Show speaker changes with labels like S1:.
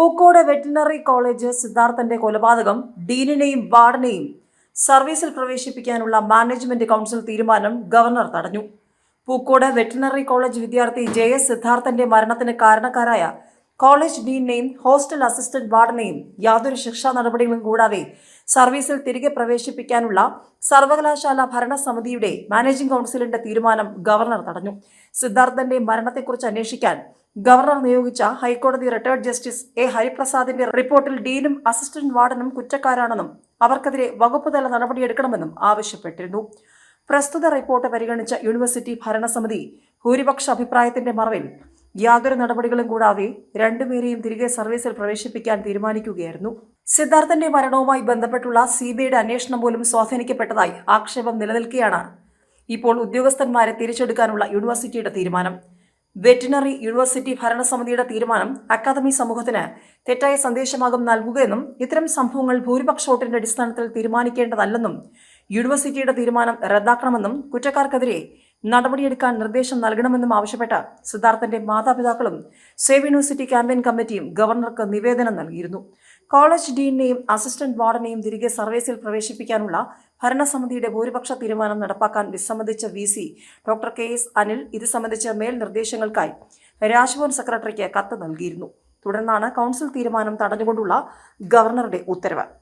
S1: Pookode veterinary college സിദ്ധാർത്ഥന്റെ കൊലപാതകം ഡീനിനെയും വാർഡിനെയും സർവീസിൽ പ്രവേശിപ്പിക്കാനുള്ള മാനേജ്മെന്റ് കൗൺസിൽ തീരുമാനം ഗവർണർ തടഞ്ഞു. പൂക്കോട് വെറ്റിനറി കോളേജ് വിദ്യാർത്ഥി ജെ എസ് സിദ്ധാർത്ഥന്റെ മരണത്തിന് കാരണക്കാരായ കോളേജ് ഡീനെയും ഹോസ്റ്റൽ അസിസ്റ്റന്റ് വാർഡനെയും യാതൊരു ശിക്ഷാ നടപടികളും കൂടാതെ സർവീസിൽ തിരികെ പ്രവേശിപ്പിക്കാനുള്ള സർവകലാശാല ഭരണസമിതിയുടെ മാനേജിംഗ് കൗൺസിലിന്റെ തീരുമാനം ഗവർണർ തടഞ്ഞു. സിദ്ധാർത്ഥന്റെ മരണത്തെക്കുറിച്ച് അന്വേഷിക്കാൻ ഗവർണർ നിയോഗിച്ച ഹൈക്കോടതി റിട്ടയർഡ് ജസ്റ്റിസ് എ ഹരിപ്രസാദിന്റെ റിപ്പോർട്ടിൽ ഡീനും അസിസ്റ്റന്റ് വാർഡനും കുറ്റക്കാരാണെന്നും അവർക്കെതിരെ വകുപ്പുതല നടപടിയെടുക്കണമെന്നും ആവശ്യപ്പെട്ടിരുന്നു. പ്രസ്തുത റിപ്പോർട്ട് പരിഗണിച്ച യൂണിവേഴ്സിറ്റി ഭരണസമിതി ഭൂരിപക്ഷ അഭിപ്രായത്തിന്റെ മറവിൽ യാതൊരു നടപടികളും കൂടാതെ രണ്ടുപേരെയും തിരികെ സർവീസിൽ പ്രവേശിപ്പിക്കാൻ തീരുമാനിക്കുകയായിരുന്നു. സിദ്ധാർത്ഥന്റെ മരണവുമായി ബന്ധപ്പെട്ടുള്ള സി ബി ഐയുടെ അന്വേഷണം പോലും സ്വാധീനിക്കപ്പെട്ടതായി ആക്ഷേപം നിലനിൽക്കുകയാണ് ഇപ്പോൾ ഉദ്യോഗസ്ഥന്മാരെ തിരിച്ചെടുക്കാനുള്ള യൂണിവേഴ്സിറ്റിയുടെ തീരുമാനം. വെറ്റിനറി യൂണിവേഴ്സിറ്റി ഭരണസമിതിയുടെ തീരുമാനം അക്കാദമി സമൂഹത്തിന് തെറ്റായ സന്ദേശമാകും നൽകുകയെന്നും ഇത്തരം സംഭവങ്ങൾ ഭൂരിപക്ഷ വോട്ടിന്റെ അടിസ്ഥാനത്തിൽ തീരുമാനിക്കേണ്ടതല്ലെന്നും യൂണിവേഴ്സിറ്റിയുടെ തീരുമാനം റദ്ദാക്കണമെന്നും കുറ്റക്കാർക്കെതിരെ നടപടിയെടുക്കാൻ നിർദ്ദേശം നൽകണമെന്നും ആവശ്യപ്പെട്ട് സിദ്ധാർത്ഥന്റെ മാതാപിതാക്കളും സേവ് യൂണിവേഴ്സിറ്റി ക്യാമ്പയിൻ കമ്മിറ്റിയും ഗവർണർക്ക് നിവേദനം നൽകിയിരുന്നു. കോളേജ് ഡീനെയും അസിസ്റ്റന്റ് വാർഡനെയും തിരികെ സർവീസിൽ പ്രവേശിപ്പിക്കാനുള്ള ഭരണസമിതിയുടെ ഭൂരിപക്ഷ തീരുമാനം നടപ്പാക്കാൻ വിസമ്മതിച്ച V C doctor K S Anil ഇത് സംബന്ധിച്ച മേൽ നിർദ്ദേശങ്ങൾക്കായി രാജ്ഭവൻ സെക്രട്ടറിക്ക് കത്ത് നൽകിയിരുന്നു. തുടർന്നാണ് കൗൺസിൽ തീരുമാനം തടഞ്ഞുകൊണ്ടുള്ള ഗവർണറുടെ ഉത്തരവ്.